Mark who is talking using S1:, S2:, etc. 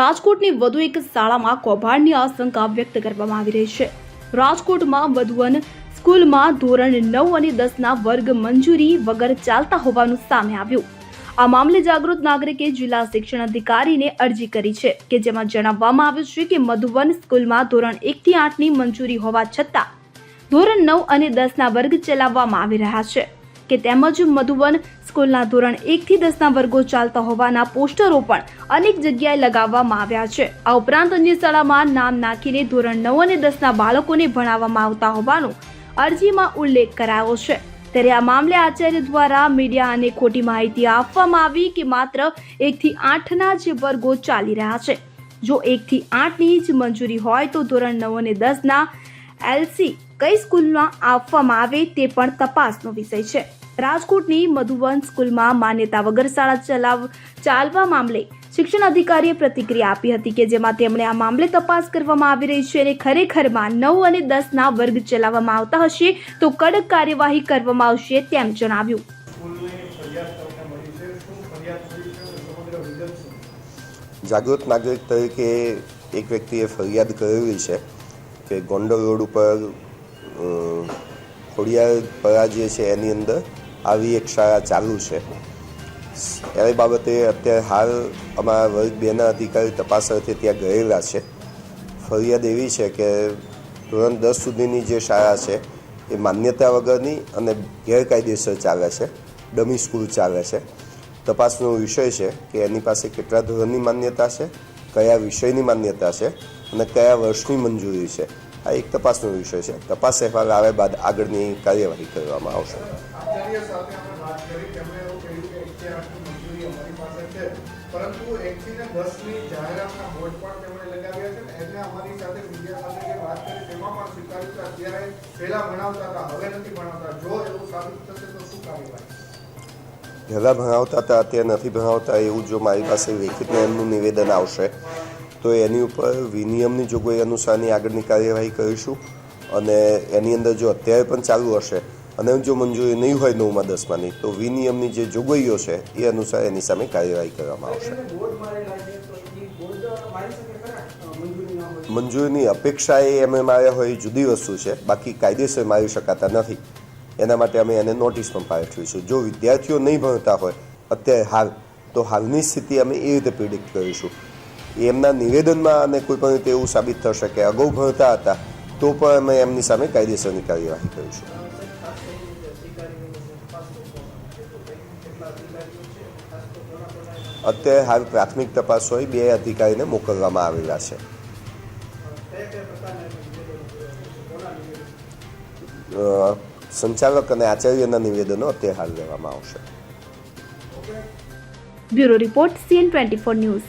S1: રાજકોટની વધુ એક શાળામાં કૌભાંડની આશંકા વ્યક્ત કરવામાં આવી રહી છે. રાજકોટમાં વધુવન સ્કૂલમાં ધોરણ નવ અને દસના વર્ગ મંજૂરી વગર ચાલતા હોવાનું સામે આવ્યું. આ મામલે જાગૃત નાગરિકે જિલ્લા શિક્ષણ અધિકારીને અરજી કરી છે કે જેમાં જણાવવામાં આવ્યું છે કે મધુવન સ્કૂલમાં ધોરણ એકથી આઠની મંજૂરી હોવા છતાં ધોરણ નવ અને દસના વર્ગ ચલાવવામાં આવી રહ્યા છે. કે તેમજ મધુવન સ્કૂલના ધોરણ એકથી દસના વર્ગો ચાલતા હોવાના પોસ્ટરો પણ અનેક જગ્યાએ લગાવવામાં આવ્યા છે. આ ઉપરાંત અન્ય શાળામાં નામ નાખીને ધોરણ નવ અને દસના બાળકોને ભણાવવામાં આવતા હોવાનો અરજીમાં ઉલ્લેખ કરાયો છે. ત્યારે આ મામલે આચાર્ય દ્વારા મીડિયા અને ખોટી માહિતી આપવામાં આવી કે માત્ર એકથી આઠના જ વર્ગો ચાલી રહ્યા છે. જો એકથી આઠની જ મંજૂરી હોય તો ધોરણ નવ અને દસના એલસી કઈ સ્કૂલમાં આપવામાં આવે તે પણ તપાસનો વિષય છે. રાજકોટની મધુવન સ્કૂલમાં માન્યતા વગર શાળા ચલાવ ચાલવા મામલે શિક્ષણ અધિકારીએ પ્રતિક્રિયા આપી હતી કે જેમાં તેમણે આ મામલે તપાસ કરવામાં આવી રહી છે અને ખરેખરમાં નવ અને દસના વર્ગ ચલાવવામાં આવતા હશે તો કડક કાર્યવાહી કરવામાં આવશે તેમ જણાવ્યું.
S2: જાગૃત નાગરિક તરીકે એક વ્યક્તિએ ફરિયાદ કરેલી છે કે ગોંડલ રોડ ઉપર અ, ખોડિયાર પરા જે છે એની અંદર આવી એક શાળા ચાલુ છે. એ બાબતે અત્યારે હાલ અમારા વર્ગ બેના અધિકારી તપાસ અર્થે ત્યાં ગયેલા છે. ફરિયાદ એવી છે કે ધોરણ દસ સુધીની જે શાળા છે એ માન્યતા વગરની અને ગેરકાયદેસર ચાલે છે. ડમી સ્કૂલ ચાલે છે. તપાસનો વિષય છે કે એની પાસે કેટલા ધોરણની માન્યતા છે કયા વિષયની માન્યતા છે અને કયા વર્ષની મંજૂરી છે. આ એક તપાસનો વિષય છે. તપાસ અહેવાલ આવ્યા બાદ આગળની કાર્યવાહી કરવામાં આવશે.
S3: પહેલા
S2: પહેલાં ભણાવતા હતા, અત્યારે નથી ભણાવતા. એવું જો મારી પાસે લેખિતને એમનું નિવેદન આવશે તો એની ઉપર વિનિયમની જોગવાઈ અનુસારની આગળની કાર્યવાહી કરીશું અને એની અંદર જો અત્યારે પણ ચાલુ હશે અને જો મંજૂરી નહીં હોય નવમાં દસમાની, તો વિનિયમની જે જોગવાઈઓ છે એ અનુસાર એની સામે કાર્યવાહી કરવામાં આવશે. મંજૂરીની અપેક્ષા એ એમ માર્યા હોય જુદી વસ્તુ છે, બાકી કાયદેસર મારી શકાતા નથી. એના માટે અમે એને નોટિસ પણ પાઠવીશું જો વિદ્યાર્થીઓ નહીં ભણતા હોય, અત્યારે હાલ, તો હાલની સ્થિતિ અમે એ રીતે પ્રિડિક્ટ કરીશું. એમના નિવેદનમાં અને કોઈ પણ રીતે એવું સાબિત થશે કે અગાઉ ભણતા હતા, તો પણ અમે એમની સામે કાયદેસરની કાર્યવાહી કરીશું. અત્યારે હાલ પ્રાથમિક તપાસ હોય, બે અધિકારીને મોકલવામાં આવેલા છે. સંચાલક અને આચાર્યના નિવેદનો અત્યારે હાલ લેવામાં આવશે.
S1: Bureau report CN twenty four news.